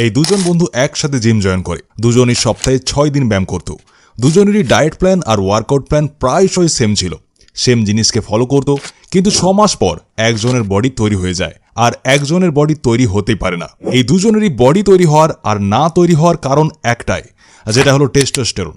এই দুজন বন্ধু একসাথে জিম জয়েন করে। দুজনই সপ্তাহে ছয় দিন ব্যায়াম করত। দুজনেরই ডায়েট প্ল্যান আর ওয়ার্কআউট প্ল্যান প্রায়শই সেম ছিল। সেম জিনিসকে ফলো করত, কিন্তু ছ মাস পর একজনের বডি তৈরি হয়ে যায় আর একজনের বডি তৈরি হতেই পারে না। এই দুজনেরই বডি তৈরি হওয়ার আর না তৈরি হওয়ার কারণ একটাই, যেটা হলো টেস্টোস্টেরন।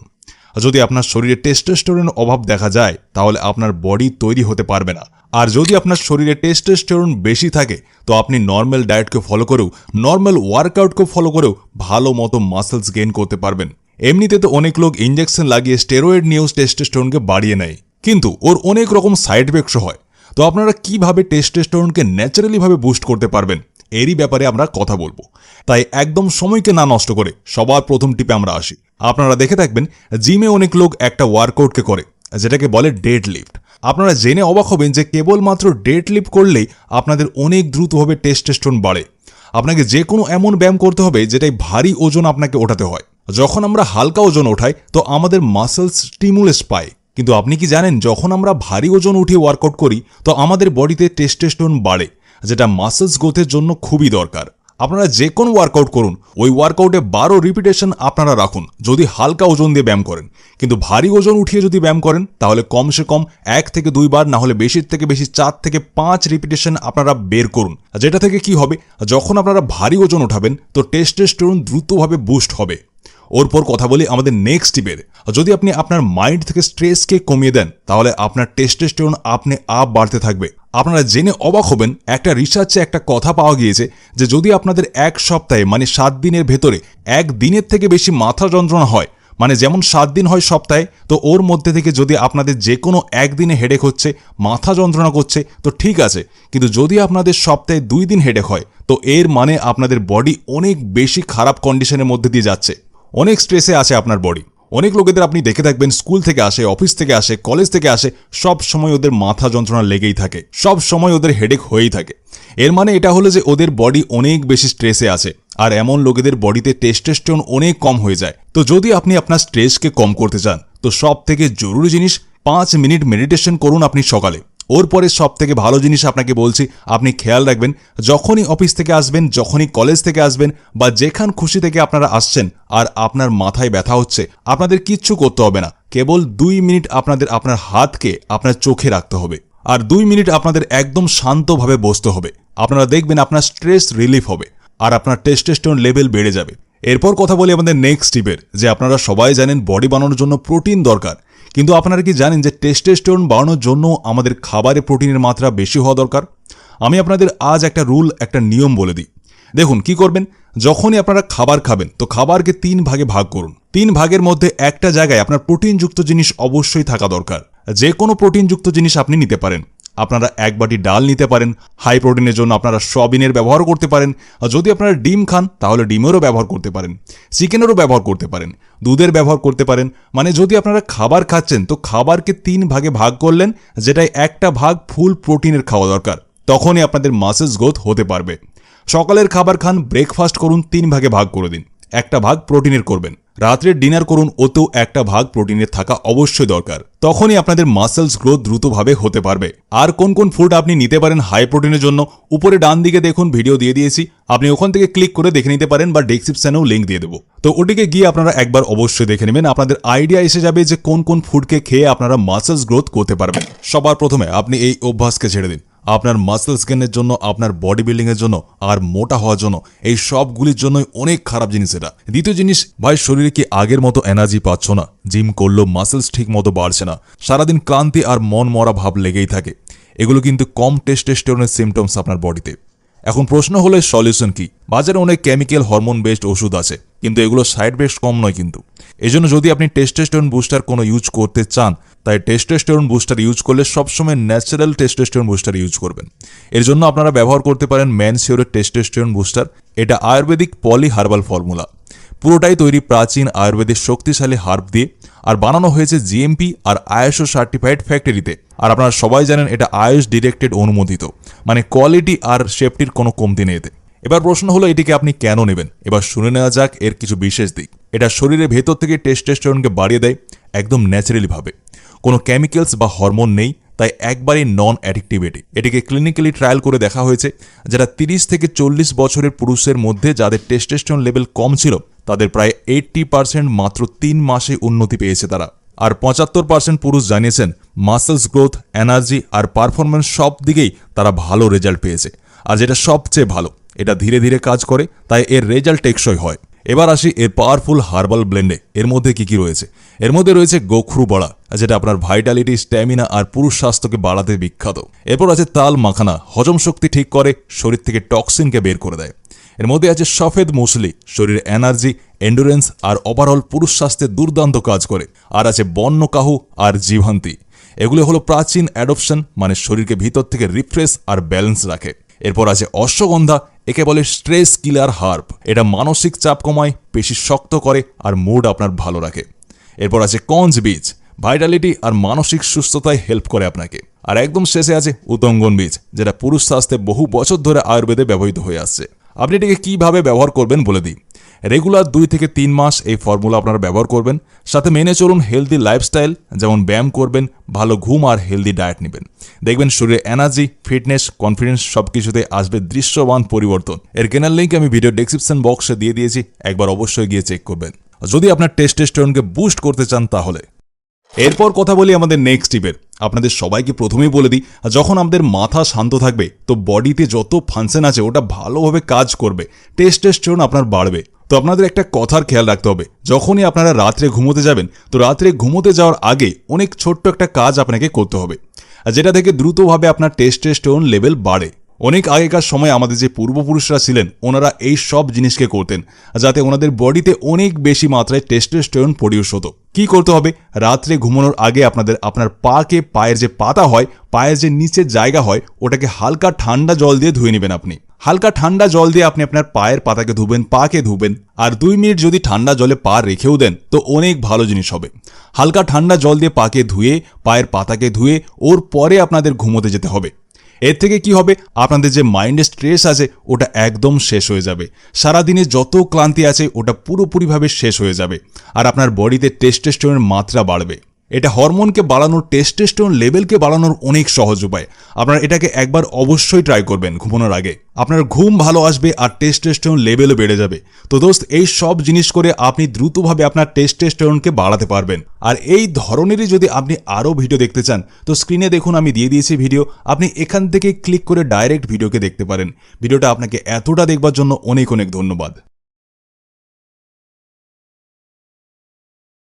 যদি আপনার শরীরে টেস্টোস্টেরন অভাব দেখা যায়, তাহলে আপনার বডি তৈরি হতে পারবে না। আর যদি আপনার শরীরে টেস্টোস্টেরন বেশি থাকে, তো আপনি নর্মাল ডায়েটকে ফলো করেও নর্মাল ওয়ার্কআউটকে ফলো করেও ভালো মতো মাসেলস গেইন করতে পারবেন। এমনিতে তো অনেক লোক ইঞ্জেকশন লাগিয়ে স্টেরয়েড নিয়েও টেস্টোস্টেরনকে বাড়িয়ে নেয়। কিন্তু ওর অনেক রকম সাইড এফেক্টস হয়। তো আপনারা কীভাবে টেস্টোস্টেরনকে ন্যাচারালি ভাবে বুস্ট করতে পারবেন? এরই ব্যাপারে আমরা কথা বলব। তাই একদম সময়কে না নষ্ট করে সবার প্রথম টিপে আমরা আসি। আপনারা দেখে থাকবেন, জিমে অনেক লোক একটা ওয়ার্কআউটকে করে, যেটাকে বলে ডেড লিফট আপনারা জেনে অবাক হবেন যে কেবলমাত্র ডেড লিফট করলেই আপনাদের অনেক দ্রুতভাবে টেস্টোস্টেরন বাড়ে। আপনাকে যে কোনো এমন ব্যায়াম করতে হবে যেটাই ভারী ওজন আপনাকে ওঠাতে হয়। যখন আমরা হালকা ওজন ওঠাই, তো আমাদের মাসেলস স্টিমুলেস পায়। কিন্তু আপনি কি জানেন, যখন আমরা ভারী ওজন উঠিয়ে ওয়ার্কআউট করি, তো আমাদের বডিতে টেস্টোস্টেরন বাড়ে। যেটা মাসেলস গ্রোথের জন্য খুবই দরকার। আপনারা যে কোনো ওয়ার্কআউট করুন, ওই ওয়ার্কআউটে বারো রিপিটেশন আপনারা রাখুন, যদি হালকা ওজন দিয়ে ব্যায়াম করেন। কিন্তু ভারী ওজন উঠিয়ে যদি ব্যায়াম করেন, তাহলে কমসে কম এক থেকে দুইবার না হলে বেশির থেকে বেশি চার থেকে পাঁচ রিপিটেশন আপনারা বের করুন। যেটা থেকে কি হবে, যখন আপনারা ভারী ওজন উঠাবেন তো টেস্টোস্টেরন দ্রুতভাবে বুস্ট হবে। ওর পর কথা বলি আমাদের নেক্সট টিপের যদি আপনি আপনার মাইন্ড থেকে স্ট্রেসকে কমিয়ে দেন, তাহলে আপনার টেস্টোস্টেরন আপনি আপ বাড়তে থাকবে। আপনারা জেনে অবাক হবেন, একটা রিসার্চে একটা কথা পাওয়া গিয়েছে যে যদি আপনাদের এক সপ্তাহে মানে সাত দিনের ভেতরে, এক দিনের থেকে বেশি মাথা যন্ত্রণা হয় মানে যেমন সাত দিন হয় সপ্তাহে, তো ওর মধ্যে থেকে যদি আপনাদের যে কোনো একদিনে হেডেক হচ্ছে, মাথা যন্ত্রণা করছে, তো ঠিক আছে। কিন্তু যদি আপনাদের সপ্তাহে দুই দিন হেডেক হয়, তো এর মানে আপনাদের বডি অনেক বেশি খারাপ কন্ডিশনের মধ্যে দিয়ে যাচ্ছে। অনেক স্ট্রেসে আছে আপনার বডি অনেক লোকেদের আপনি দেখে থাকবেন, স্কুল থেকে আসে, অফিস থেকে আসে, কলেজ থেকে আসে, সব সময় ওদের মাথা যন্ত্রণা লেগেই থাকে। সব সময় ওদের হেডেক হয়েই থাকে। এর মানে এটা হলো যে ওদের বডি অনেক বেশি স্ট্রেসে আছে, আর এমন লোকেদের বডিতে টেস্টেস্টন অনেক কম হয়ে যায়। তো যদি আপনি আপনার স্ট্রেসকে কম করতে চান, তো সব থেকে জরুরি জিনিস, পাঁচ মিনিট মেডিটেশন করুন আপনি সকালে। ওর পরে সব থেকে ভালো জিনিস আপনাকে বলছি, আপনি খেয়াল রাখবেন, যখনই অফিস থেকে আসবেন, যখনই কলেজ থেকে আসবেন, বা যেখান খুশি থেকে আপনারা আসছেন, আর আপনার মাথায় ব্যথা হচ্ছে, আপনাদের কিচ্ছু করতে হবে না। কেবল দুই মিনিট আপনাদের আপনার হাতকে আপনার চোখে রাখতে হবে, আর দুই মিনিট আপনাদের একদম শান্তভাবে বসতে হবে। আপনারা দেখবেন আপনার স্ট্রেস রিলিফ হবে, আর আপনার টেস্টেস্টোন লেভেল বেড়ে যাবে। এরপর কথা বলি আমাদের নেক্সট টিপের, যে আপনারা সবাই জানেন বডি বানানোর জন্য প্রোটিন দরকার। কিন্তু আপনারা কি জানেন যে টেস্টেস্টোন বাড়ানোর জন্য আমাদের খাবারে প্রোটিনের মাত্রা বেশি হওয়া দরকার? আমি আপনাদের আজ একটা রুল একটা নিয়ম বলে দিই। দেখুন, কি করবেন? যখনই আপনারা খাবার খাবেন, তো খাবারকে তিন ভাগে ভাগ করুন। তিন ভাগের মধ্যে একটা জায়গায় আপনার প্রোটিনযুক্ত জিনিস অবশ্যই থাকা দরকার। যে কোনো প্রোটিনযুক্ত জিনিস আপনি নিতে পারেন। আপনারা এক বাটি ডাল নিতে পারেন হাই প্রোটিনের জন্য আপনারা সয়াবিনের ব্যবহার করতে পারেন। আর যদি আপনারা ডিম খান, তাহলে ডিমেরও ব্যবহার করতে পারেন, চিকেনেরও ব্যবহার করতে পারেন, দুধের ব্যবহার করতে পারেন। মানে যদি আপনারা খাবার খাচ্ছেন, তো খাবারকে তিন ভাগে ভাগ করলেন যেটাই একটা ভাগ ফুল প্রোটিনের খাওয়া দরকার, তখনই আপনাদের মাসেস গ্রোথ হতে পারবে। সকালের খাবার খান ব্রেকফাস্ট করুন, তিন ভাগে ভাগ করে দিন, একটা ভাগ প্রোটিনের করবেন। রাত্রের ডিনার করুন, ওতেও একটা ভাগ প্রোটিনের থাকা অবশ্যই দরকার। তখনই আপনাদের মাসেলস গ্রোথ দ্রুতভাবে হতে পারবে। আর কোন কোন ফুড আপনি নিতে পারেন হাই প্রোটিনের জন্য, উপরে ডান দিকে দেখুন ভিডিও দিয়ে দিয়েছি। আপনি ওখান থেকে ক্লিক করে দেখে নিতে পারেন বা ডেসক্রিপশনেও লিঙ্ক দিয়ে দেবো। তো ওটিকে গিয়ে আপনারা একবার অবশ্যই দেখে নেবেন। আপনাদের আইডিয়া এসে যাবে যে কোন কোন ফুডকে খেয়ে আপনারা মাসেলস গ্রোথ করতে পারবেন। সবার প্রথমে আপনি এই অভ্যাসকে ছেড়ে দিন। আপনার মাসেলস গেনের জন্য, আপনার বডি বিল্ডিংয়ের জন্য আর মোটা হওয়ার জন্য এই সবগুলির জন্যই অনেক খারাপ জিনিস এটা। দ্বিতীয় জিনিস, ভাই, শরীরে কি আগের মতো এনার্জি পাচ্ছ না? জিম করলেও মাসেলস ঠিক মতো বাড়ছে না। সারাদিন ক্লান্তি আর মন মরা ভাব লেগেই থাকে। এগুলো কিন্তু কম টেস্টেস্টেরনের সিমটমস আপনার বডিতে এখন প্রশ্ন হলে সলিউশন কি? বাজারে অনেক কেমিক্যাল হরমোন বেসড ওষুধ আছে, কিন্তু এগুলো সাইড বেস্ট কম নয় কিন্তু। এজন্য যদি আপনি টেস্টেস্টোরন বুস্টার কোনো ইউজ করতে চান তাই টেস্টোস্টেরন বুস্টার ইউজ করলে সবসময় ন্যাচারাল টেস্টোস্টেরন বুস্টার ইউজ করবেন। এর জন্য আপনারা ব্যবহার করতে পারেন ম্যান ম্যানসিওরের টেস্টোস্টেরন বুস্টার এটা আয়ুর্বেদিক পলি হার্বাল ফর্মুলা পুরোটাই তৈরি প্রাচীন আয়ুর্বেদের শক্তিশালী হার্ব দিয়ে। আর বানানো হয়েছে জিএমপি আর আয়ুষ সার্টিফাইড ফ্যাক্টরিতে আর আপনারা সবাই জানেন এটা আয়ুষ ডিরেক্টেড অনুমোদিত। মানে কোয়ালিটি আর সেফটির কোনো কমতি নেই এতে। এবার প্রশ্ন হলো, এটিকে আপনি কেন নেবেন? এবার শুনে নেওয়া যাক এর কিছু বিশেষ দিক। এটা শরীরের ভেতর থেকে টেস্টেস্টোরনকে বাড়িয়ে দেয়, একদম ন্যাচারালি ভাবে। কোনো কেমিক্যালস বা হরমোন নেই, তাই একবারই নন অ্যাডিক্টিভিটি এটিকে ক্লিনিক্যালি ট্রায়াল করে দেখা হয়েছে যারা তিরিশ থেকে চল্লিশ বছরের পুরুষের মধ্যে যাদের টেস্টেস্টন লেভেল কম ছিল, তাদের প্রায় এইট্টি পার্সেন্ট মাত্র তিন মাসে উন্নতি পেয়েছে তারা। আর পঁচাত্তর পার্সেন্ট পুরুষ জানিয়েছেন মাসেলস গ্রোথ এনার্জি আর পারফরমেন্স সব দিকেই তারা ভালো রেজাল্ট পেয়েছে। আর যেটা সবচেয়ে ভালো, এটা ধীরে ধীরে কাজ করে, তাই এর রেজাল্ট টেকসই হয়। এবার আসি এর পাওয়ারফুল হার্বাল ব্লেন্ডে এর মধ্যে কি কি রয়েছে? এর মধ্যে রয়েছে গোখরু বড়া, যেটা আপনার ভাইটালিটি স্ট্যামিনা আর পুরুষ স্বাস্থ্যকে বাড়াতে বিখ্যাত। এরপর আছে তাল মাখানা, হজম শক্তি ঠিক করে, শরীর থেকে টক্সিনকে বের করে দেয়। এর মধ্যে আছে সফেদ মুসলি, শরীরে এনার্জি এন্ডুরেন্স আর ওভারঅল পুরুষ স্বাস্থ্যে দুর্দান্ত কাজ করে। আর আছে বন্য কাহু আর জীবান্তি এগুলো হলো প্রাচীন অ্যাডপশন মানে শরীরকে ভিতর থেকে রিফ্রেশ আর ব্যালেন্স রাখে। এরপর আছে অশ্বগন্ধা, একে বলে স্ট্রেস কিলার হার্প এটা মানসিক চাপ কমায়, পেশি শক্ত করে আর মুড আপনার ভালো রাখে। এরপর আছে কঞ্জ বীজ ভাইটালিটি আর মানসিক সুস্থতায় হেল্প করে আপনাকে। আর একদম শেষে আছে উতঙ্গন বীজ যেটা পুরুষ স্বাস্থ্যে বহু বছর ধরে আয়ুর্বেদে ব্যবহৃত হয়ে আসছে। আপনি এটিকে কীভাবে ব্যবহার করবেন বলে দিই। রেগুলার দুই থেকে তিন মাস এই ফর্মুলা আপনারা ব্যবহার করবেন। সাথে মেনে চলুন হেলদি লাইফস্টাইল যেমন ব্যায়াম করবেন, ভালো ঘুম আর হেলদি ডায়েট নেবেন। দেখবেন শরীরে এনার্জি ফিটনেস কনফিডেন্স সব কিছুতে আসবে দৃশ্যমান পরিবর্তন। এর কেনার লিঙ্ক আমি ভিডিও ডেসক্রিপশন বক্সে দিয়ে দিয়েছি, একবার অবশ্যই গিয়ে চেক করবেন। যদি আপনার টেস্টেস্টোরনকে বুস্ট করতে চান তাহলে। এরপর কথা বলি আমাদের নেক্সট টিপের আপনাদের সবাইকে প্রথমেই বলে দিই, যখন আমাদের মাথা শান্ত থাকবে, তো বডিতে যত ফাংশন আছে, ওটা ভালোভাবে কাজ করবে। টেস্টেস্টোরন আপনার বাড়বে। তো আপনাদের একটা কথার খেয়াল রাখতে হবে। যখনই আপনারা রাত্রে ঘুমোতে যাবেন, তো রাত্রে ঘুমোতে যাওয়ার আগে অনেক ছোট্ট একটা কাজ আপনাকে করতে হবে যেটা থেকে দ্রুতভাবে আপনার টেস্টেস্টোরন লেভেল বাড়ে। অনেক আগেকার সময় আমাদের যে পূর্বপুরুষরা ছিলেন, ওনারা এই সব জিনিসকে করতেন যাতে ওনাদের বডিতে অনেক বেশি মাত্রায় টেস্টোস্টেরন প্রডিউস হতো। কি করতে হবে? রাত্রে ঘুমানোর আগে আপনাদের, আপনার পাকে পায়ের যে পাতা হয়, পায়ের যে নিচের জায়গা হয়, ওটাকে হালকা ঠান্ডা জল দিয়ে ধুয়ে নেবেন আপনি। হালকা ঠান্ডা জল দিয়ে আপনি আপনার পায়ের পাতাকে ধুবেন, পাকে ধুবেন, আর দুই মিনিট যদি ঠান্ডা জলে পা রেখেও দেন, তো অনেক ভালো জিনিস হবে। হালকা ঠান্ডা জল দিয়ে পাকে ধুয়ে, পায়ের পাতাকে ধুয়ে, ওর পরে আপনাদের ঘুমোতে যেতে হবে। এর থেকে কি হবে? আপনাদের যে মাইন্ডে স্ট্রেস আছে, ওটা একদম শেষ হয়ে যাবে। সারাদিনে যত ক্লান্তি আছে, ওটা পুরোপুরিভাবে শেষ হয়ে যাবে, আর আপনার বডিতে টেস্টেস্টোনের মাত্রা বাড়বে। এটা হরমোনকে বাড়ানোর টেস্টেস্টোন লেভেলকে বাড়ানোর অনেক সহজ উপায়। আপনারা এটাকে একবার অবশ্যই ট্রাই করবেন ঘুমানোর আগে। আপনার ঘুম ভালো আসবে আর টেস্টেস্টোন লেভেলও বেড়ে যাবে। তো দোস্ত, এই সব জিনিস করে আপনি দ্রুতভাবে আপনার টেস্টেস্টোনকে বাড়াতে পারবেন। আর এই ধরনেরই যদি আপনি আরও ভিডিও দেখতে চান, তো স্ক্রিনে দেখুন আমি দিয়ে দিয়েছি ভিডিও আপনি এখান থেকে ক্লিক করে ডাইরেক্ট ভিডিওকে দেখতে পারেন। ভিডিওটা আপনাকে এতটা দেখবার জন্য অনেক অনেক ধন্যবাদ।